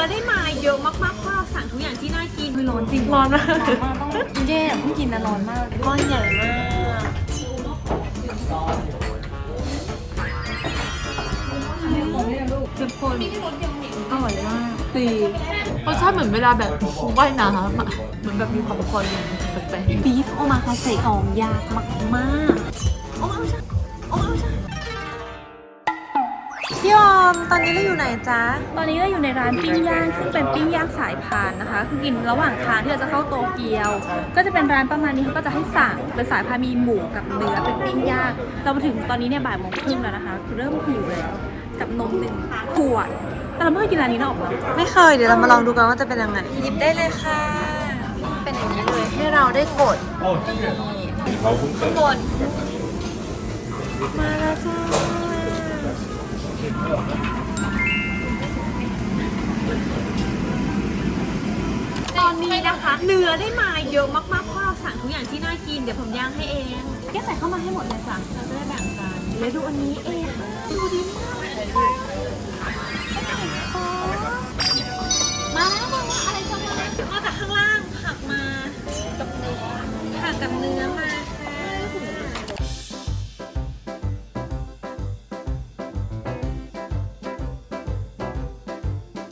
อได้มาเยอะมากๆเพราะเราสั่งทุกอย่างที่น่ากินร้อนจริงร้อนมากร้อนมากต้องแย่เพิ่งกินนะร้อนมากก้อนใหญ่มากทุกคนอร่อยมากดีรสชาติเหมือนเวลาแบบว่ายน้ำอะเหมือนแบบมีความคอนแปลกๆบีฟโอมาคาเซ่หอมยากมากๆโอ้เอาใช่ พี่ออม ตอนนี้เราอยู่ไหนจ๊ะ ตอนนี้ก็อยู่ในร้านปิ้งย่างซึ่งเป็นปิ้งย่างสายพานนะคะ คือกินระหว่างทางที่เราจะเข้าโตเกียว ก็จะเป็นร้านประมาณนี้เขาก็จะให้สั่งเป็นสายพานมีหมูกับเนื้อเป็นปิ้งย่าง เรามาถึงตอนนี้เนี่ยบ่ายโมงครึ่งแล้วนะคะ คือเริ่มหิวแล้วกับนมหนึ่งขวด แต่เราไม่เคยกินร้านนี้นะออกมาไม่เคย เดี๋ยวเรามาลองดูกันว่าจะเป็นยังไง หยิบได้เลยค่ะ เป็นอย่างนี้เลยให้เราได้กดกดมาแล้วจ้า ตอนนี้นะคะ เนื้อได้มาเยอะมากๆเพราะเราสั่งทุกอย่างที่น่ากิน เดี๋ยวผมย่างให้เองแกใส่เข้ามาให้หมดเลยจ้ะเราจะได้แบ่งกันแล้วดูอันนี้เองดูดีมากมาแล้วมาอะไรจะมามาจากข้างล่างผักมากับเนื้อผักกับเนื้อมา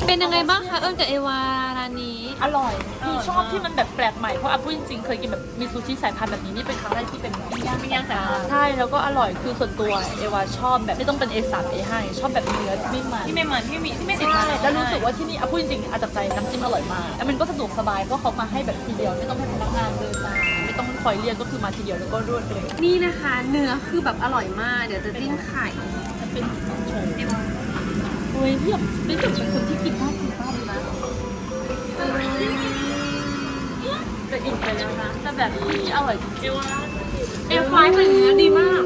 เป็นยังไงบ้างคะเอิญกับเอวาร้านนี้ อร่อยคือชอบที่มันแบบแปลกใหม่ เพราะอาพูดจริงๆ เคยกินแบบมีซูชิสายพันธุ์แบบนี้นี่เป็นครั้งแรกที่เป็นปิ้งย่างปิ้งย่างสายพันธุ์ใช่ แล้วก็อร่อย คือส่วนตัวเอวาชอบแบบไม่ต้องเป็น A3 A5 ชอบแบบเนื้อที่ไม่มันที่ไม่เหมือนที่มีที่ไม่ติดใช่มันแล้วรู้สึกว่าที่นี่อาพูดจริงๆอาจับใจน้ำจิ้มอร่อยมาก แล้วมันก็สะดวกสบาย เพราะเขามาให้แบบทีเดียว ไม่ต้องให้พนักงานเดินมาไม่ต้องคอยเรียกก็คือมาทีเดียวแล้วก็รวดไปเลยนี่นะคะ เนื้อคือแบบอร่อยมาก เดี๋ยวจะจิ้มไข่จะเป็นโชว์โอ้ยเทียบเป็นแบบเป็นคนที่กินมากกินมากเลยนะแต่อิ่มไปแล้วนะแต่แบบนี้อร่อยจริงๆว่าเอฟไฟเป็นเนื้อดีมาก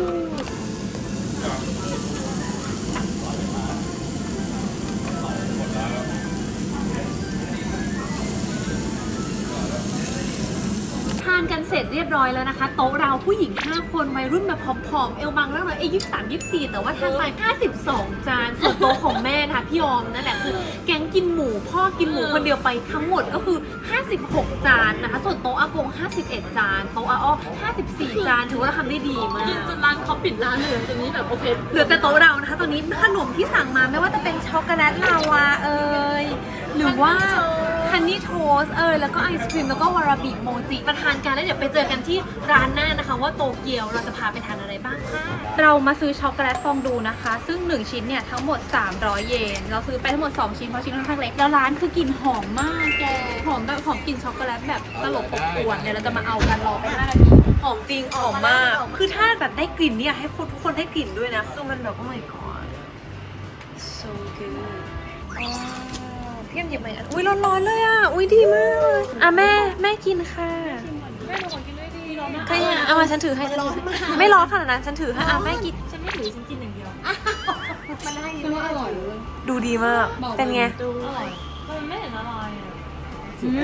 านกันเสร็จเรียบร้อยแล้วนะคะ โต๊ะเราผู้หญิง 5 คนวัยรุ่นแบบผอมๆเอวบางแล้วเลยเอ้ยี่สามยี่สี่แต่ว่าทานไป52 จานส่วนโต๊ะของแม่นะคะพี่ออมนั่นแหละคือแกงกินหมูพ่อกินหมูคนเดียวไปทั้งหมดก็คือ 56 จานนะคะ ส่วนโต๊ะอากง 51 จานโต๊ะอาอ้อ54 จานถือว่าเราทำได้ดีมากกินจนร้านเขาปิดร้านเลยจนนี้แบบโอเคเหลือแต่โต๊ะเรานะคะ ตอนนี้ขนมที่สั่งมาไม่ว่าจะเป็นช็อกโกแลตลาวาเอยหรือว่า ฮันนี่โทสเอยแล้วก็ไอศครีมแล้วก็วาราบิโมจิมาทานกันแล้วเดี๋ยวไปเจอกันที่ร้านหน้านะคะ ว่าโตเกียวเราจะพาไปทานอะไรบ้างค่ะเรามาซื้อช็อกโกแลตฟองดูนะคะ ซึ่ง 1 ชิ้นเนี่ยทั้งหมด 300 เยน เราซื้อไปทั้งหมด 2 ชิ้นเพราะชิ้นค่อนข้างเล็กแล้วร้านคือกลิ่นหอมมากแกหอมแบบหอมกลิ่นช็อกโกแลตแบบตลบอบอวนเดี๋ยวเราจะมาเอากันรอไป5นาทีหอมจริงหอมมาก คือถ้าแบบได้กลิ่นเนี่ยให้คนทุกคนได้กลิ่นด้วยนะคือมันแบบ oh my god so good อ๋อพี่ยมหยิบมาอีกอันอุ้ยร้อนๆเลยอะ อุ้ยดีมากเลยอะแม่แม่กินค่ะแม่ลองกินด้วยดีร้อนมากใครอะเอามาฉันถือให้ฉันถือให้ไม่ร้อนขนาดนั้นฉันถือให้อะแม่กิน ฉันไม่ถือฉันกินอย่างเดียวมันให้ฉันว่าอร่อยเลยดูดีมาก เป็นไงอร่อยมันไม่เห็นอร่อยอะเอ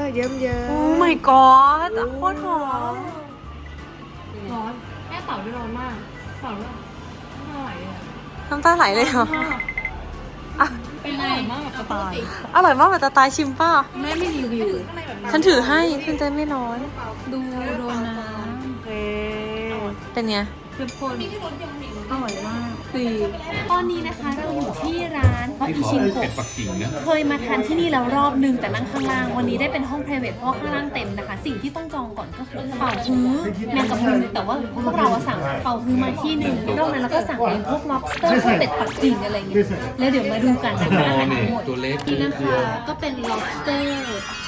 อเยิ้มเยิ้มโอ้ my god โคตรหอมร้อนแม่เต่าด้วยร้อนมากเต่าด้วยไม่อร่อยเลยอะน้ำตาไหลเลยเหรออะ เป็นไงมากกับสไตล์อร่อยมากแบบจะตายชิมป่ะแม่ไม่รีวิวฉันถือให้คุณจะไม่ร้อน ดูโดนน้เอ๊เป็นไงำ เข้มข้นอร่อยมากดีตอนนี้นะคะเราอยู่ที่ร้านเพราะที่อีขอชินเป็โกะดปักกิ่งนะเคยมาทานที่นี่แล้วรอบนึงแต่นั่งข้างล่าง วันนี้ได้เป็นห้อง private เพราะว่าข้างล่างเต็มนะคะ สิ่งที่ต้องจองก่อนก็คือเป่าฮื้อแมงกะพรุนแต่ว่าพวกเราอะสั่งเป่าฮื้อมาที่หนึ่งนอกนั้นเราก็สั่งเป็นพวก lobster พวกเป็ดปักกิ่งอะไรอย่างเงี้ยแล้วเดี๋ยวมาดูกันนะคะอาหารทั้งหมดตัวเล็กนี่นะคะก็เป็น lobster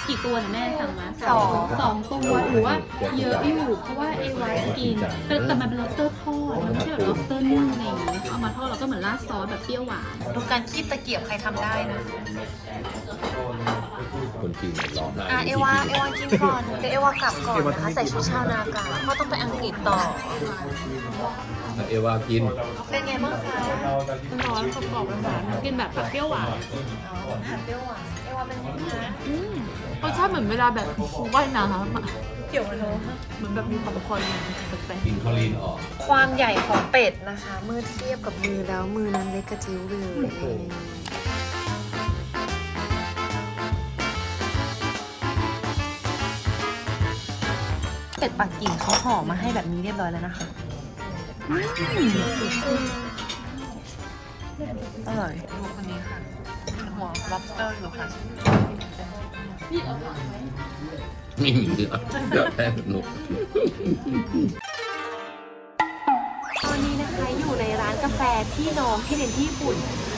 กี่ตัวเนี่ยแม่สั่งมาสองสองตัวหรือว่าเยอะอยู่เพราะว่าเอวาจะกินแต่แต่มันเป็น lobster ทอดมันไม่ใช่แบบ lobster นึ่งอะไรอย่างเงี้ยเอามาทอดแล้วก็เหมือนราดซอสแบบเปรี้ยวหวานดูการคีบตะเกียบใครทำได้นะคนจีนร้องไห้อะเอวาเอวากินก่อนเดี๋ยวเอวากลับก่อนนะคะใส่ชุดชาวนากาเพราะต้องไปอังกฤษต่อเอวากิน เป็นไงบ้างคะมันร้อนกรอบๆหวานๆกินแบบเปรี้ยวหวานอาหารเปรี้ยวหวานเอวาเป็นไงคะ รสชาติเหมือนเวลาแบบว่ายน้ำอะเกี่ยวโลเหมือนแบบมีความคอยแปลกกินคอลีนออกความใหญ่ของเป็ดนะคะ เมื่อเทียบกับมือแล้วมือนั้นเล็กกระจิ๋วเลยเป็ดปักกิ่งเขาห่อมาให้แบบนี้เรียบร้อยแล้วนะคะอร่อยดูคนนี้ค่ะหัว lobster อยู่ค่ะ ไม่มีเนื้อเดี๋ยวแพ้หนุกตอนนี้นะคะอยู่ในร้านกาแฟที่น้องที่เรียนที่ญี่ปุ่น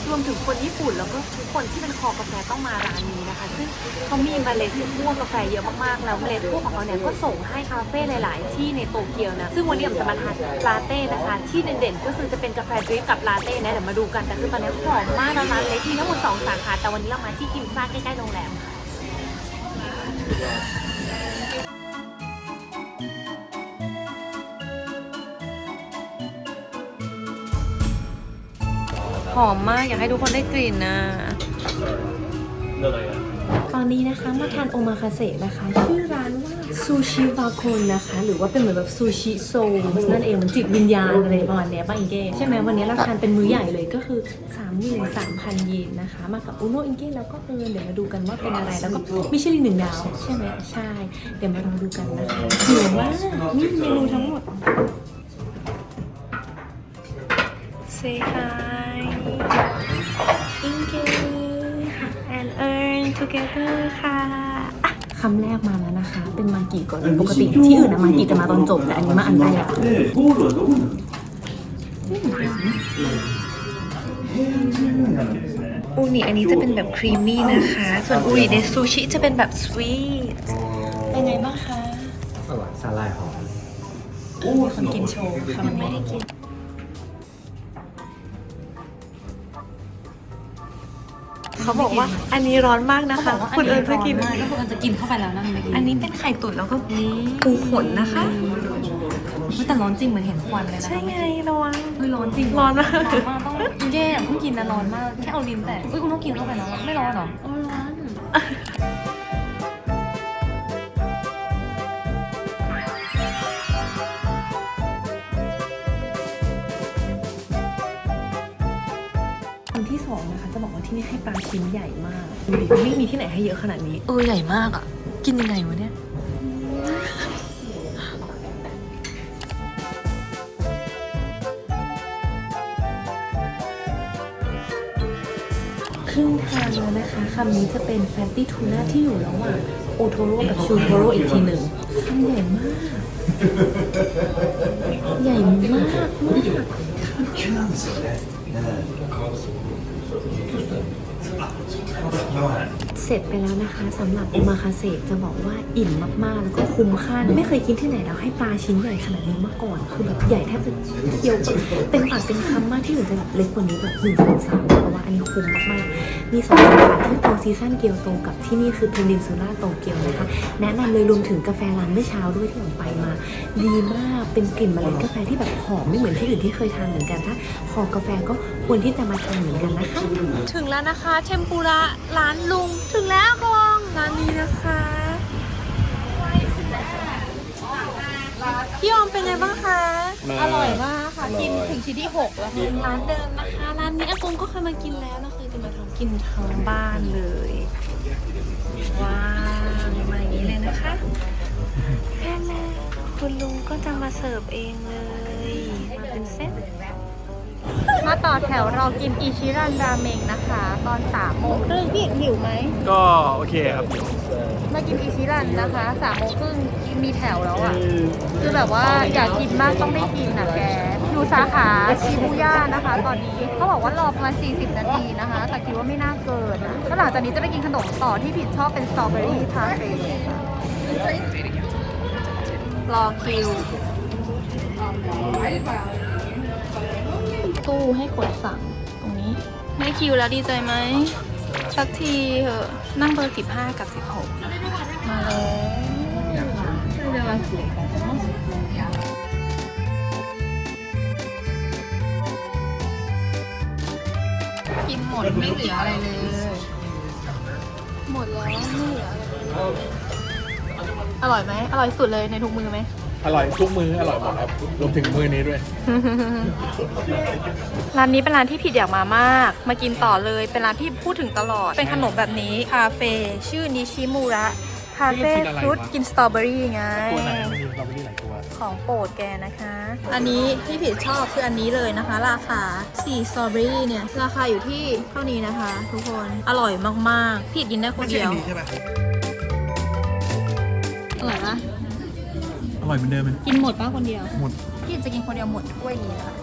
รวมถึงคนญี่ปุ่นแล้วก็ทุกคนที่เป็นคอกาแฟต้องมาร้านนี้นะคะ ซึ่งเขามีเมล็ดพวกกาแฟเยอะมากๆแล้วเมล็ดพวกของเขาเนี่ยก็ส่งให้คาเฟ่หลาย ๆ ที่ในโตเกียวนะซึ่งวันนี้ผมจะมาทานลาเต้นะคะ ที่เด่นๆ ก็คือจะเป็นกาแฟดริปกับลาเต้นะเดี๋ยวมาดูกันแต่คือตอนนี้หอมมากแล้วร้านเล็กมีทั้งหมดสองสาขาแต่วันนี้เรามาที่กิมซ่าใกล้ๆโรงแรมค่ะ หอมมากอยากให้ทุกคนได้กลิ่นนะตอ นนี้นะคะมาทานโอมาคาเสะนะคะชื่อร้านว่าซูชิวาโคนนะคะ หรือว่าเป็นเหมือนแบบซูชิโซลนั่นเองเหมือนจิตวิญญาณอะไรประมาณเนี้ยป้าอิงเก้ใช่ไหมวันนี้เราทานเป็นมื้อใหญ่เลยก็คือ 3 3 0 0 0 เยนนะคะ มากับอุโนอิงเก้แล้วก็เออเดี๋ยวมาดูกันว่าเป็นอะไรแล้วก็มิชลินหนึ่งดาว ใช่ไหมใช่ เดี๋ยวมาลองดูกันนะคะหิวมากนี่เมนูทั้งหมด Say hi Inge and earn together ค่ะอะคำแรกมาแล้วนะคะ เป็นมากิก่อนเลยปกติที่อื่นอะมากิจะมาตอนจบแต่อันนี้มาอันแรกอูนิอันนี้จะเป็นแบบครีมมี่นะคะ ส่วนอูนิในซูชิจะเป็นแบบสวีทเป็นไงบ้างคะอร่อยสาลายหอมมีคนกินโชว์ค่ะมันไม่ได้กิน เขาบอกว่าอันนี้ร้อนมากนะคะคุณเอิญเพื่อกินมันจะกินเข้าไปแล้วนะเมื่อกี้อันนี้เป็นไข่ตุ๋นแล้วก็ปูขนนะคะแต่ร้อนจริงเหมือนเห็นควันเลยนะใช่ไงระวังเฮ้ยร้อนจริงร้อนมากร้อนมากต้องแย่เพิ่งกินนะร้อนมากแค่เอาลิ้นแต่เฮ้ยคุณต้องกินเข้าไปแล้วไม่ร้อนเหรอ ที่นี่ให้ปลาชิ้นใหญ่มากดูดิไม่มีที่ไหนให้เยอะขนาดนี้ เออใหญ่มากอะ กินยังไงวะเนี่ย ครึ่งทางแล้วนะคะคำนี้จะเป็นแฟตตี้ทูน่าที่อยู่ระหว่างโอโทโร่กับชูโทโร่อีกทีหนึ่งคำใหญ่มาก ใหญ่มากมาก เสร็จไปแล้วนะคะสำหรับโอมาคาเซจะบอกว่าอิ่มมากๆ แล้วก็คุ้มค่าไม่เคยกินที่ไหนแล้วให้ปลาชิ้นใหญ่ขนาดนี้มาก่อน คือแบบใหญ่แทบจะเคี้ยวเต็มปากเต็มคำมากที่อื่นจะแบบเล็กกว่านี้แบบหนึ่งสองสาม อันนี้คุ้มมากๆ มีสองสาขาที่โฟร์ซีซันเกียวโตกับที่นี่คือเพนินซูล่าโตเกียวนะคะ แนะนำเลยรวมถึงกาแฟร้านเมื่อเช้าด้วยที่ผมไปมา ดีมาก เป็นกลิ่นเมล็ดกาแฟที่แบบหอมไม่เหมือนที่อื่นที่เคยทานเหมือนกันถ้าคอกาแฟก็ควรที่จะมาทานเหมือนกันนะคะ ถึงแล้วนะคะ เทมปุระร้านลุง ถึงแล้วกองร้านนี้นะคะพี่ออมเป็นไงบ้างคะ อร่อยมากค่ะกินถึงชิ้นที่หกแล้วค่ะร้านเดิมนะคะ ร้านนี้อากงก็เคยมากินแล้วนะคือจะมาทำกินทั้งบ้านเลย ว้าวมาอย่างนี้เลยนะคะแค่แม่คุณลุงก็จะมาเสิร์ฟเองเลย มาเป็นเซต มาต่อแถวเรากินอิชิรันราเมงนะคะ ตอน3ามโมงครึ่งพี่หิวไหม ก็โอเคครับมากินอิชิรันนะคะสามโมงครึ่งมีแถวแล้วอะ คือแบบว่าอยากกินมากต้องได้กินนะแกอยู่สาขาชิบูย่านะคะ ตอนนี้เขาบอกว่ารอประมาณ 40 นาทีนะคะ แต่คิดว่าไม่น่าเกินนะแล้วหลังจากนี้จะไปกินขนมต่อที่ผิดชอบเป็นสตรอเบอรี่พาเฟ่รอคิว ตู้ให้กดสั่งตรงนี้ได้คิวแล้วดีใจไหมสักทีเหอะนั่งเบอร์15กับ16มาแล้วกินหมดไม่เหลืออะไรเลย หมดแล้วไม่เหลืออร่อยไหมอร่อยสุดเลยในทุกมือไหม อร่อยทุกมืออร่อยหมดครับรวมถึงมือนี้ด้วย ร้านนี้เป็นร้านที่ผิดอยากมามาก มากินต่อเลย เป็นร้านที่พูดถึงตลอด เป็นขนมแบบนี้ คาเฟ่ชื่อนิชิมูระ คาเฟ่ฟรุตกินสตรอเบอรี่ไง ตัวไหนมันมีสตรอเบอรี่หลายตัว ของโปรดแกนะคะ อันนี้ที่ผิดชอบคืออันนี้เลยนะคะ ราคา4สตรอเบอรี่เนี่ย ราคาอยู่ที่เท่านี้นะคะ ทุกคน อร่อยมากๆผิดกินได้คนไม่ใช่เดียอัวนนี้ใช่ไหมอร่อยปะอ ร่อยเหมือนเดิมเลยกินหมดปะคนเดียว หมด พี่จะกินคนเดียวหมดถ้วยนี้นะคะ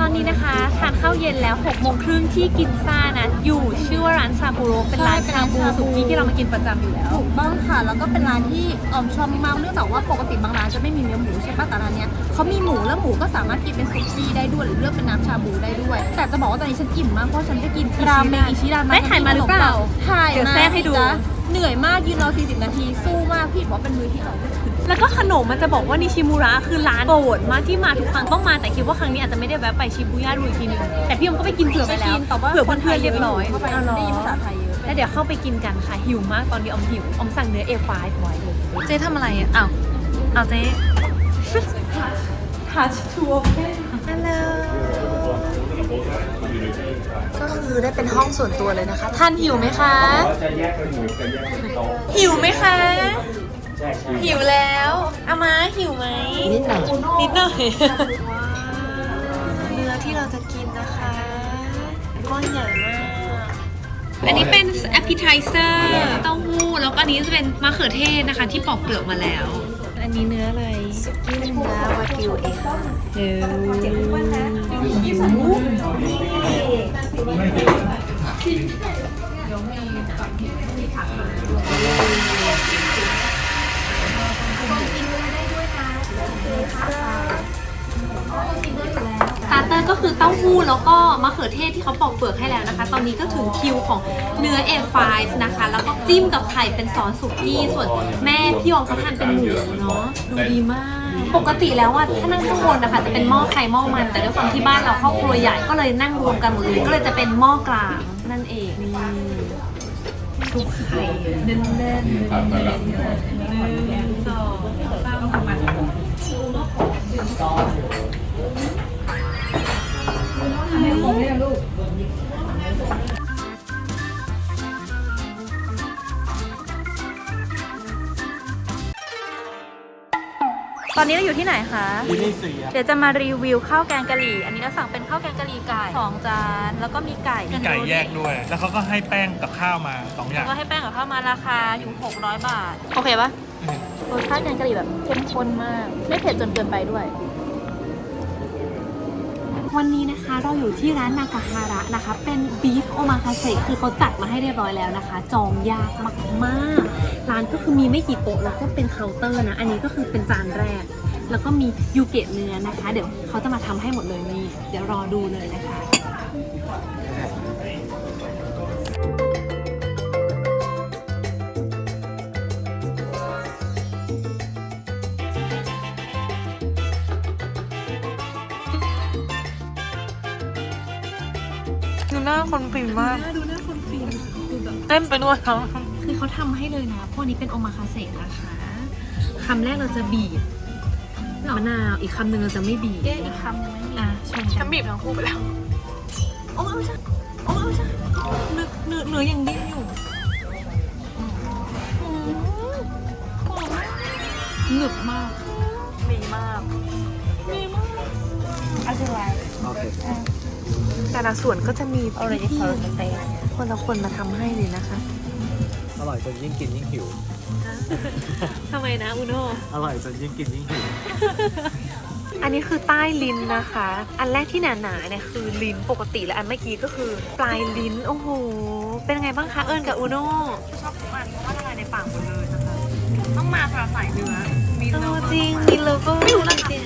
ตอนนี้นะคะทานข้าวเย็นแล้ว6โมงครึ่งที่กินซ่านะ อยู่ชื่อว่าร้านซาบูโรเป็นร้านใช่ชาบูเป็นร้านชาบู สุกี้ที่เรามากินประจำอยู่แล้ว ถูกต้องค่ะ แล้วก็เป็นร้านที่ออมชอบมากเนื่องจากว่าปกติบางร้านจะไม่มีเนื้อหมูใช่ปะแต่ร้านเนี้ยเขามีหมูแล้วหมูก็สามารถกินเป็นสุกี้ได้ด้วยหรือเลือกเป็นน้ำชาบูได้ด้วย แต่จะบอกว่าตอนนี้ฉันอิ่มมากเพราะฉันไปกินราเมงอิชิราได้ถ่ายมาหรือเปล่าถ่ายเดี๋ยวมาแทรกให้ดูจ๊ะ เหนื่อยมากยืนรอ40 นาที สู้มากพี่บอกว่าเป็นมือที่อร่อยที่สุดแล้วก็ขนมมันจะบอกว่านิชิมุระคือร้านโปรดมากที่มาทุกครั้งต้องมาแต่คิดว่าครั้งนี้อาจจะไม่ได้แวะไปชิบูย่าดูอีกทีนึงแต่พี่ยมก็ไปกินเผื่อไปแล้วแต่ว่าเผื่อเพื่อนๆเรียบร้อยเข้าไปเอาเหรอได้ยินภาษาไทยเยอะแล้วเดี๋ยวเข้าไปกินกันค่ะหิวมากตอนนี้ออมหิวออมสั่งเนื้อ A5 ไว้เลยเจ๊ทำอะไรอะอ้าวอ้าวเจ๊ touch to คือได้เป็นห้องส่วนตัวเลยนะคะ ท่านหิวไหมคะหิวไหมคะหิวแล้วอามาหิวไหมนิดหน่อยนิดหน่อย เนื้อที่เราจะกินนะคะก้อนใหญ่มาก อันนี้เป็น appetizer เต้าหู้ แล้วก็อันนี้จะเป็นมะเขือเทศนะคะ ที่ปอกเปลือกมาแล้ว อันนี้เนื้ออะไรกินเนื้อวากิวเองเนื้อสตาร์เตอร์ก็คือเต้าหู้แล้วก็มะเขือเทศที่เขาปอกเปลือกให้แล้วนะคะ ตอนนี้ก็ถึงคิวของเนื้อ A5 นะคะ แล้วก็จิ้มกับไข่เป็นซอสสุกี้ ส่วนแม่พี่ออมเขาทานเป็นหมูเนาะ ดูดีมาก ปกติแล้วอะถ้านั่งข้างบนนะคะจะเป็นหม้อไข่หม้อมัน แต่ด้วยความที่บ้านเราครอบครัวใหญ่ก็เลยนั่งรวมกันหมดเลย ก็เลยจะเป็นหม้อกลาง นั่นเองนี่ชุกไข่แน่นๆหนึ่งสองสาม ตอนนี้เราอยู่ที่ไหนคะที่นี่สี่ครับ เดี๋ยวจะมารีวิวข้าวแกงกะหรี่ อันนี้เราสั่งเป็นข้าวแกงกะหรี่ไก่สองจานแล้วก็มีไก่มีไก่แยกด้วย แล้วเขาก็ให้แป้งกับข้าวมาสองอแล้ย่าวงก็ให้แป้งกับข้าวมาราคาอยู่ 600 บาท โอเคปะอืมรสชาติแกงกะหรี่แบบเข้มข้นมาก ไม่เผ็ดจนเกินไปด้วย วันนี้นะคะเราอยู่ที่ร้านนากาฮาระนะคะ เป็นบีฟโอมาคาเซคือเขาจัดมาให้เรียบร้อยแล้วนะคะ จองยากมากๆ ร้านก็คือมีไม่กี่โต๊ะแล้วก็เป็นเคาน์เตอร์นะ อันนี้ก็คือเป็นจานแรก แล้วก็มียูเกะเนื้อนะคะ เดี๋ยวเขาจะมาทำให้หมดเลยนี่เดี๋ยวรอดูเลยนะคะ หน้าคนฟินมาก ดูหน้าคนฟินคือแบบเต้นไปด้วยทั้งคือเขาทำให้เลยนะ พวกนี้เป็นโอมาคาเซนะคะคำแรกเราจะบีบมะนาวอีกคำหนึ่งเราจะไม่บีบเอ๊ะอีกคำยังไม่มีอะชนกัฉันนบีบทั้งคู่ไปแล้ว โอ้เอาจ้ะโอ้เอาจ้ะเนื้อเนื้อเนื้อยังดิ้นอยู่หนึบมากดีมากโอเค แต่ละส่วนก็จะมีอะไรที่เขาจะเต้นคนละคนมาทำให้เลยนะคะอร่อยจนยิ่งกินยิ่งหิว ทำไมนะอุโนอร่อยจนยิ่งกินยิ่งหิว อันนี้คือใต้ลิ้นนะคะ อันแรกที่หนาๆเนี่ยคือลิ้นปกติและอันเมื่อกี้ก็คือ ปลายลิ้นโอ้โหเป็นไงบ้างคะเอิญกับอุโนชอบทุกอันเพราะว่าละลายในปากหมดเลยนะคะต้องมาสำหรับสายเนื้อมีเอเนื้ออจริงมีเลเวอร์ไม่รู้เลยจริง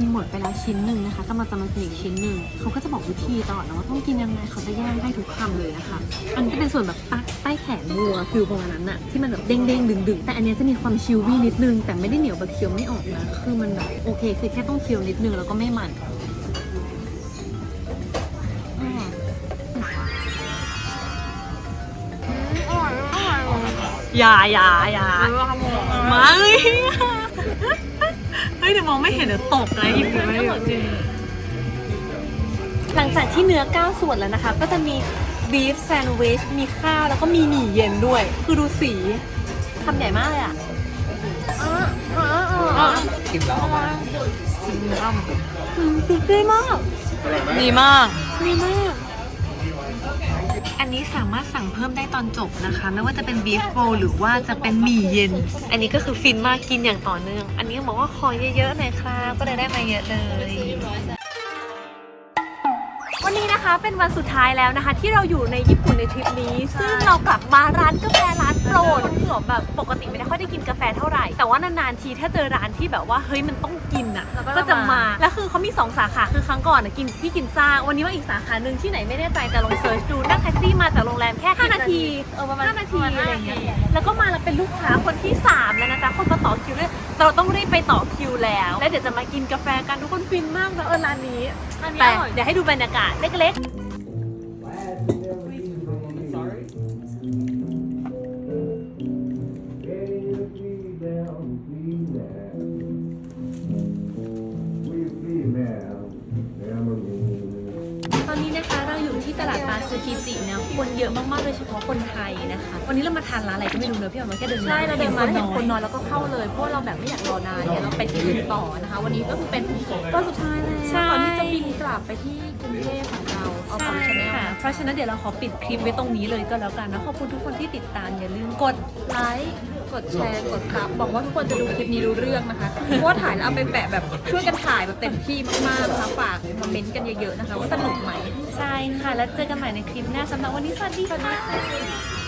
กินหมดไปแล้วชิ้นหนึ่งนะคะกำลังจะมากินอีกชิ้นหนึ่งเขาก็จะบอกวิธีตลอดนะว่าต้องกินยังไงเขาจะแยกให้ทุกคำเลยนะคะ อันนี้ก็เป็นส่วนแบบใต้ใต้แขนวัวฟิลประมาณนั้นอะที่มันแบบเด้งเด้งดึงดึงๆแต่อันเนี้ยจะมีความชิววี่นิดนึง แต่ไม่ได้เหนียวแบบเคี้ยวไม่ออกนะ คือมันแบบโอเค คือแค่ต้องเคี้ยวนิดนึงแล้วก็ไม่มันอืมอย่าอย่าอย่ามาเฮ้ยเฮ้ยเดี๋ยวมองไม่เห็นเดี๋ยวตกนะอีกเลยหลังจากที่เนื้อก้าวส่วนแล้วนะคะ ก็จะมีบีฟแซนด์วิชมีข้าวแล้วก็มีหมี่เย็นด้วย คือดูสีคำใหญ่มากเลยอะอะอะอะกินแล้วเอามาอืมดีดีมากดีมากดีมาก อันนี้สามารถสั่งเพิ่มได้ตอนจบนะคะ ไม่ว่าจะเป็นบีฟโรหรือว่าจะเป็นหมี่เย็น อันนี้ก็คือฟินมากกินอย่างต่อเนื่อง อันนี้บอกว่าขอเยอะๆหน่อยครับก็เลยได้มาเยอะเลย วันนี้นะคะเป็นวันสุดท้ายแล้วนะคะ ที่เราอยู่ในญี่ปุ่นในทริปนี้ ซึ่งเรากลับมาร้านกาแฟร้านโปรดคือแบบแบบปกติไม่ได้ค่อยได้กินกาแฟเท่าไหร่ แต่ว่านานๆทีถ้าเจอร้านที่แบบว่าเฮ้ยมันต้องกินอะเราก็ก็จะมามา แล้วคือเขามี 2 สาขาคือครั้งก่อนอะกินที่กินซ่า วันนี้มาอีกสาขาหนึ่งที่ไหนไม่แน่ใจแต่ลองเซิร์ชดูนั่งแท็กซี่มาจากโรงแรมแค่5นาทีเออประมาณ5นาทีอะไรอย่างเงี้ยแล้วก็มาแล้วเป็นลูกค้าคนที่ 3 แล้วนะจ๊ะคนมาต่อคิวด้วยเราต้องรีบไปต่อคิวแล้ว แล้วเดี๋ยวจะมากินกาแฟกันทุกคนฟินมากนะเออร้านนี้อันนี้แต่อร่อยเดี๋ยวให้ดูบรรยากาศเล็ก กิจินะคนเยอะมากๆโดยเฉพาะคนไทยนะคะ วันนี้เรามาทานร้านอะไรก็ไม่รู้เนอะพี่ออมเราแค่เดินใช่เราเดินมาแล้วเห็นคนน้นออยนแล้วก็เข้าเลยเพราะว่าเราแบบไม่อยากรอนานเดี๋ยวเราไปที่อื่นต่อนะคะ วันนี้ก็คือเป็นวันสุดท้ายแล้วใช่ ก่อนที่จะบินกลับไปที่กรุงเทพของเราเอาของชาแนลค่ะ เพราะฉะนั้นเดี๋ยวเราขอปิดคลิปไว้ตรงนี้เลยก็แล้วกันนะขอบคุณทุกคนที่ติดตามอย่าลืมกดไลค์กดแชร์กดซับบอกว่าทุกคนจะดูคลิปนี้รู้เรื่องนะคะเพราะว่าถ่ายแล้วเอาไปแปะแบบช่วยกันถ่ายแบบเต็มที่มากๆนะคะฝากคอมเมนต์กันเยอะๆนะคะว่าสนุกไหม ใช่ค่ะ แล้วเจอกันใหม่ในคลิปหน้าสำหรับวันนี้สวัสดีค่ะ